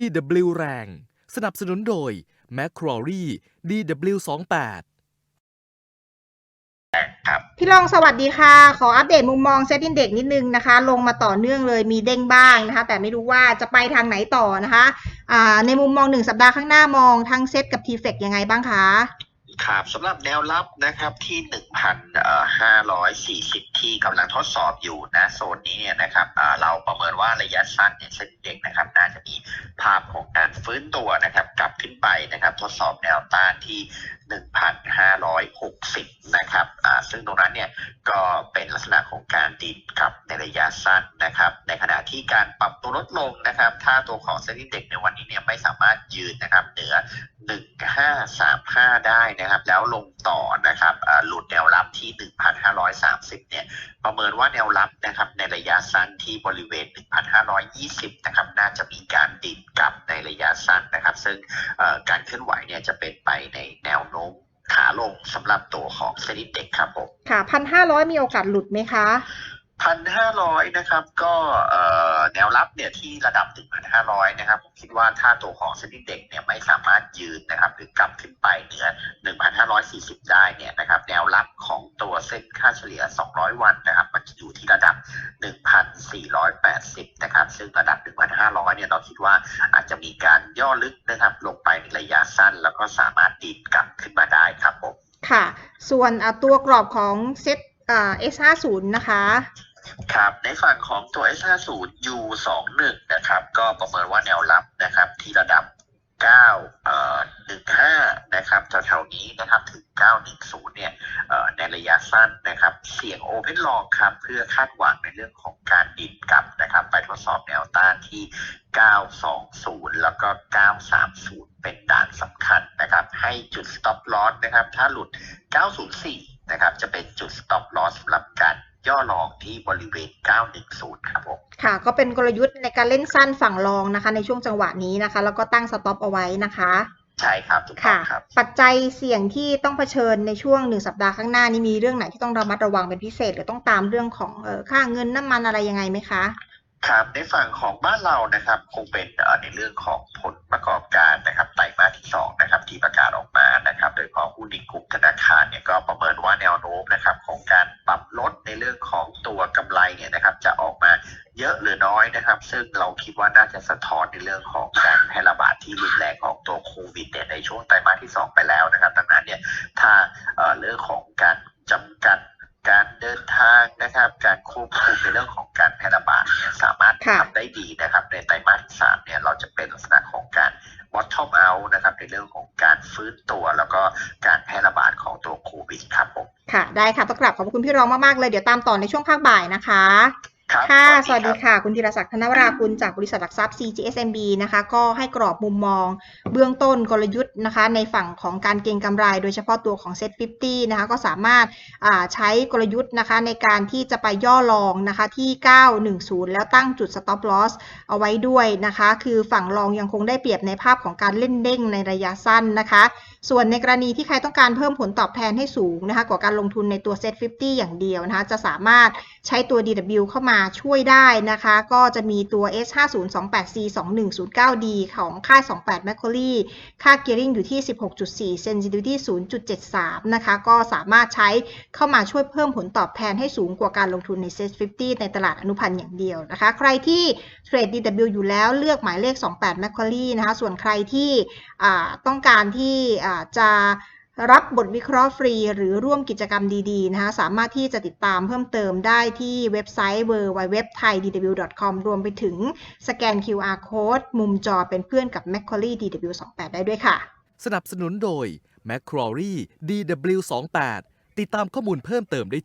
DW แรง สนับสนุนโดย m c q u a r i DW28 ครับ พี่รองสวัสดีค่ะ ขออัปเดตมุมมองเซตอินเด็กนิดนึงนะคะ ลงมาต่อเนื่องเลยมีเด้งบ้างนะคะ แต่ไม่รู้ว่าจะไปทางไหนต่อนะคะอ่าในมุมมองหนึ่งสัปดาห์ข้างหน้ามองทั้งเซตกับทีเฟกยังไงบ้างคะ ครับสำหรับแนวรับนะครับที่1,540ที่กำลังทดสอบอยู่นะโซนนี้เนี่ยนะครับเราประเมินว่าระยะสั้นเนี่ยเส้นเด็กนะครับน่าจะมีภาพของการฟื้นตัวนะครับกลับขึ้นไปนะครับทดสอบแนวต้านที่1,560นะครับซึ่งตรงนั้นเนี่ยก็เป็นลักษณะของการดินกลับในระยะสั้นนะครับ ในขณะที่การปรับตัวลดลงนะครับ ถ้าตัวของเซ็นเด็กในวันนี้เนี่ยไม่สามารถยืนนะครับเหนือ1535ได้นะครับแล้วลงต่อนะครับหลุดแนวรับที่ 1,530 เนี่ยประเมินว่าแนวรับนะครับในระยะสั้นที่บริเวณ 1,520 นะครับน่าจะมีการดิ่นกลับในระยะสั้นนะครับ ซึ่งการเคลื่อนไหวเนี่ยจะเป็นไปในแนวโน้มขาลงสำหรับตัวของเซนิเด็กครับผมค่ะพันห้าร้อยมีโอกาสหลุดไหมคะ พันห้าร้อยนะครับ ก็แนวรับเนี่ยที่ระดับ1,500นห้าร้อยนะครับ ผมคิดว่าถ้าตัวของเซ็นดิ้งเด็กเนี่ยไม่สามารถยืนนะครับ หรือกลับขึ้นไปเหนือ1,540ได้เนี่ยนะครับ แนวรับของตัวเส้นค่าเฉลี่ย200วันนะครับ มันจะอยู่ที่ระดับ1,480นสี่ร้อยแปดสิบนะครับ ซึ่งระดับ1,500เนี่ยเราคิดว่าอาจจะมีการย่อลึกนะครับ ลงไปในระยะสั้น แล้วก็สามารถดีดกลับขึ้นมาได้ครับผมค่ะ ส่วนตัวกรอบของเซตเอ่า S50 นะคะ ครับในฝั่งของตัว S50 U21 นะครับ ก็ประเมินว่าแนวรับนะครับ ที่ระดับ 9 เอ่อ 15 นะครับแถวๆนี้นะครับถึง 910 เนี่ย เอ่อ ในระยะสั้นนะครับ เสี่ยงโอเพนลองครับ เพื่อคาดหวังในเรื่องของการดินกลับนะครับ ไปทดสอบแนวต้านที่ 920 แล้วก็ 930 เป็นด่านสำคัญนะครับ ให้จุด stop loss นะครับ ถ้าหลุด 904 นะครับ จะเป็นจุด stop loss สำหรับการ ย่อลองที่บริเวณ 910 ครับผมค่ะ ก็เป็นกลยุทธ์ในการเล่นสั้นฝั่งรองนะคะ ในช่วงจังหวะนี้นะคะ แล้วก็ตั้งสต็อปเอาไว้นะคะ ใช่ครับถูกต้อค่ะงครับ ปัจจัยเสี่ยงที่ต้องเผชิญในช่วงหนึ่งสัปดาห์ข้างหน้านี้มีเรื่องไหนที่ต้องระมัดระวังเป็นพิเศษ หรือต้องตามเรื่องของเออค่าเงินน้ำมันอะไรยังไงไหมคะ ครับในฝั่งของบ้านเรานะครับคงเป็นเอ่อในเรื่องของผลประกอบการนะครับไตรมาสที่สองนะครับที่ประกาศออกมานะครับ โดยเฉพาะหุ้นในกลุ่มธนาคารเนี่ยก็ประเมินว่า น้อยนะครับ ซึ่งเราคิดว่าน่าจะสะท้อนในเรื่องของการแพร่ระบาดที่รุนแรงของตัวโควิดเนี่ยในช่วงไตรมาสที่สองไปแล้วนะครับ ดังนั้นเนี่ยถ้าเอ่อเรื่องของการจำกัดการเดินทางนะครับ การควบคุมในเรื่องของการแพร่ระบาดเนี่ยสามารถค่ะทำได้ดีนะครับ ในไตรมาสที่สามเนี่ยเราจะเป็นลักษณะของการ bottom out นะครับ ในเรื่องของการฟื้นตัวแล้วก็การแพร่ระบาดของตัวโควิดครับผมค่ะ ได้ค่ะต้องกลับขอบคุณพี่รองมาก ๆ เลย เดี๋ยวตามต่อในช่วงภาคบ่ายนะคะ ครับค่ะสสวัวัสสดีดีครับค่ะ คุณธีรศักดิ์ธนวรากุลจากบริษัทหลักทรัพย์ CGSMB นะคะ ก็ให้กรอบมุมมอง เบื้องต้นกลยุทธ์นะคะ ในฝั่งของการเก็งกำไร โดยเฉพาะตัวของ Set 50 นะคะ ก็สามารถอ่าใช้กลยุทธ์นะคะ ในการที่จะไปย่อลองนะคะ ที่ 910 แล้วตั้งจุด stop loss เอาไว้ด้วยนะคะ คือฝั่งรองยังคงได้เปรียบในภาพของการเล่นเด้งในระยะสั้นนะคะ ส่วนในกรณีที่ใครต้องการเพิ่มผลตอบแทนให้สูงนะคะกว่าการลงทุนในตัว Set 50 อย่างเดียวนะคะ จะสามารถใช้ตัว DW เข้ามาช่วยได้นะคะ ก็จะมีตัว S5028C2109D ของค่าย 28 Macquarie ค่า gearing อยู่ที่ 16.4 sensitivity 0.73 นะคะ ก็สามารถใช้เข้ามาช่วยเพิ่มผลตอบแทนให้สูงกว่าการลงทุนใน Set 50 ในตลาดอนุพันธ์อย่างเดียวนะคะ ใครที่เทรด DW อยู่แล้วเลือกหมายเลข 28 Macquarie นะคะ ส่วนใครที่ต้องการที่จะ รับบทวิเคราะห์ฟรีหรือร่วมกิจกรรมดีๆนะคะสามารถที่จะติดตามเพิ่มเติมได้ที่เว็บไซต์ www.thaidw.com รวมไปถึงสแกน QR code มุมจอเป็นเพื่อนกับ Macquarie DW28 ได้ด้วยค่ะ สนับสนุนโดย m c q u a r i DW28 ติดตามข้อมูลเพิ่มเติมได้ที่